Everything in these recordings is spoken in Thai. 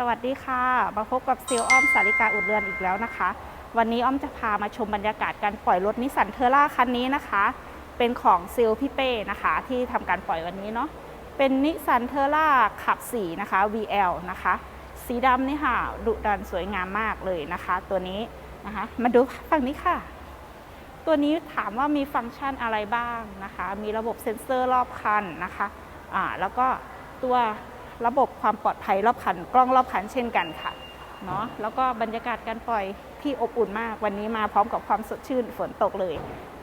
สวัสดีค่ะ มาพบกับเซลอ้อมสาริกาอุดเรือนอีกแล้วนะคะ วันนี้อ้อมจะพามาชมบรรยากาศการปล่อยรถนิสสันเทอร่าคันนี้นะคะ เป็นของเซลพี่เป้นะคะ ที่ทำการปล่อยวันนี้เนาะ เป็นนิสสันเทอร่าขับสีนะคะ VL นะคะ สีดำนี่ค่ะดุดันสวยงามมากเลยนะคะ ตัวนี้นะคะ มาดูฝั่งนี้ค่ะ ตัวนี้ถามว่ามีฟังก์ชันอะไรบ้างนะคะ มีระบบเซ็นเซอร์รอบคันนะคะ อ่า แล้วก็ตัว ระบบความปลอดภัยรอบคัน กล้องรอบคันเช่นกันค่ะเนาะแล้วก็บรรยากาศการปล่อยที่อบอุ่นมาก วันนี้มาพร้อมกับความสดชื่นฝนตกเลย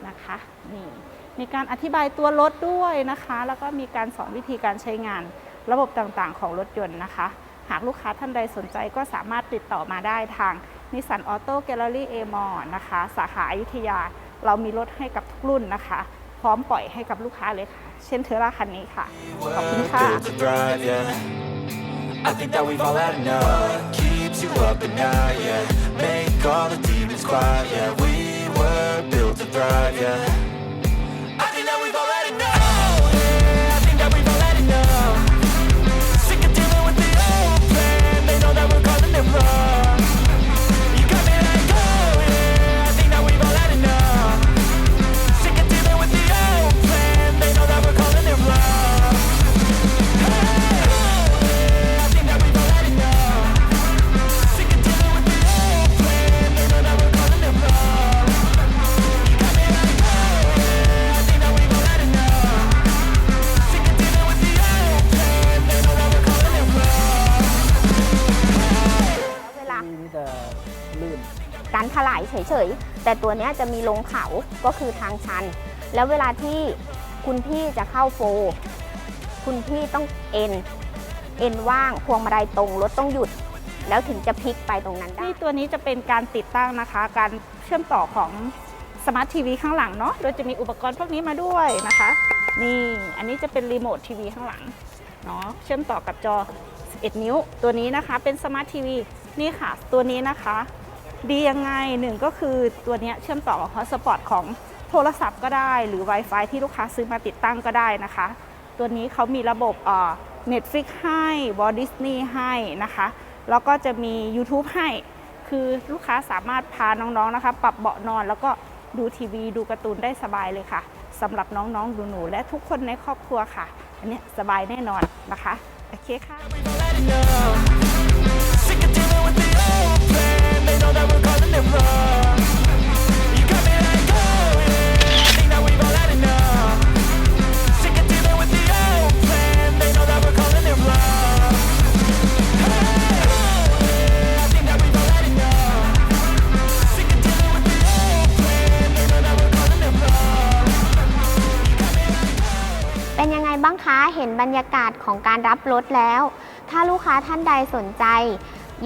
นะคะนี่มีการอธิบายตัวรถด้วยนะคะ แล้วก็มีการสอนวิธีการใช้งานระบบต่างๆ ของรถยนต์นะคะ หากลูกค้าท่านใดสนใจก็สามารถติดต่อมาได้ทางนิสสันออโต้แกลเลอรี่เอมอนะคะ สาขาอายุทยา เรามีรถให้กับทุกรุ่นนะคะ พร้อมปล่อยให้กับลูกค้าเลยค่ะ เช่นเทอร่าคันนี้ค่ะ ขอบคุณค่ะ I think that we've all had enough. Keeps you up at night, yeah. Make all the demons quiet, yeah. การถลายเฉยๆ แต่ตัวนี้จะมีลงเขาก็คือทางชัน แล้วเวลาที่คุณพี่จะเข้าโฟร์คุณพี่ต้องเอ็น เอ็นว่างพวงมาลัยตรงรถต้องหยุด แล้วถึงจะพลิกไปตรงนั้นได้ที่ตัวนี้จะเป็นการติดตั้งนะคะ การเชื่อมต่อของสมาร์ททีวีข้างหลังเนาะโดยจะมีอุปกรณ์พวกนี้มาด้วยนะคะ นี่อันนี้จะเป็นรีโมททีวีข้างหลังเนาะเชื่อมต่อกับจอ 11 นิ้ว ตัวนี้นะคะเป็นสมาร์ททีวีนี่ค่ะ ตัวนี้นะคะ ดียังไงหนึ่งก็คือตัวนี้เชื่อมต่อกับฮอตสปอตของโทรศัพท์ก็ได้ หรือ Wi-Fi ที่ลูกค้าซื้อมาติดตั้งก็ได้นะคะ ตัวนี้เขามีระบบเอ่อ Netflix ให้วอลดิสนีย์ให้นะคะ แล้วก็จะมี YouTube ให้ คือลูกค้าสามารถพาน้องๆนะคะ ปรับเบาะนอนแล้วก็ดูทีวี ดูการ์ตูนได้สบายเลยค่ะสำหรับน้องๆหนูๆและทุกคนในครอบครัวค่ะ อันนี้สบายแน่นอนนะคะ โอเคค่ะ บ้างคะเห็นบรรยากาศของการรับรถแล้ว ถ้าลูกค้าท่านใดสนใจ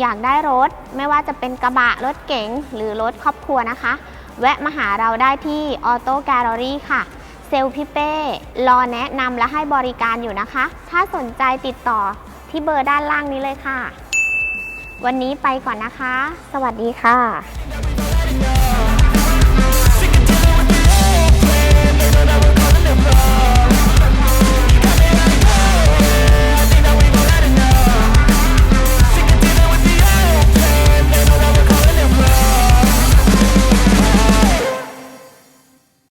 อยากได้รถ ไม่ว่าจะเป็นกระบะรถเก๋งหรือรถครอบครัวนะคะ แวะมาหาเราได้ที่ออโต้แกลเลอรี่ค่ะเซลพี่เป้รอแนะนำและให้บริการอยู่นะคะ ถ้าสนใจติดต่อที่เบอร์ด้านล่างนี้เลยค่ะ วันนี้ไปก่อนนะคะ สวัสดีค่ะ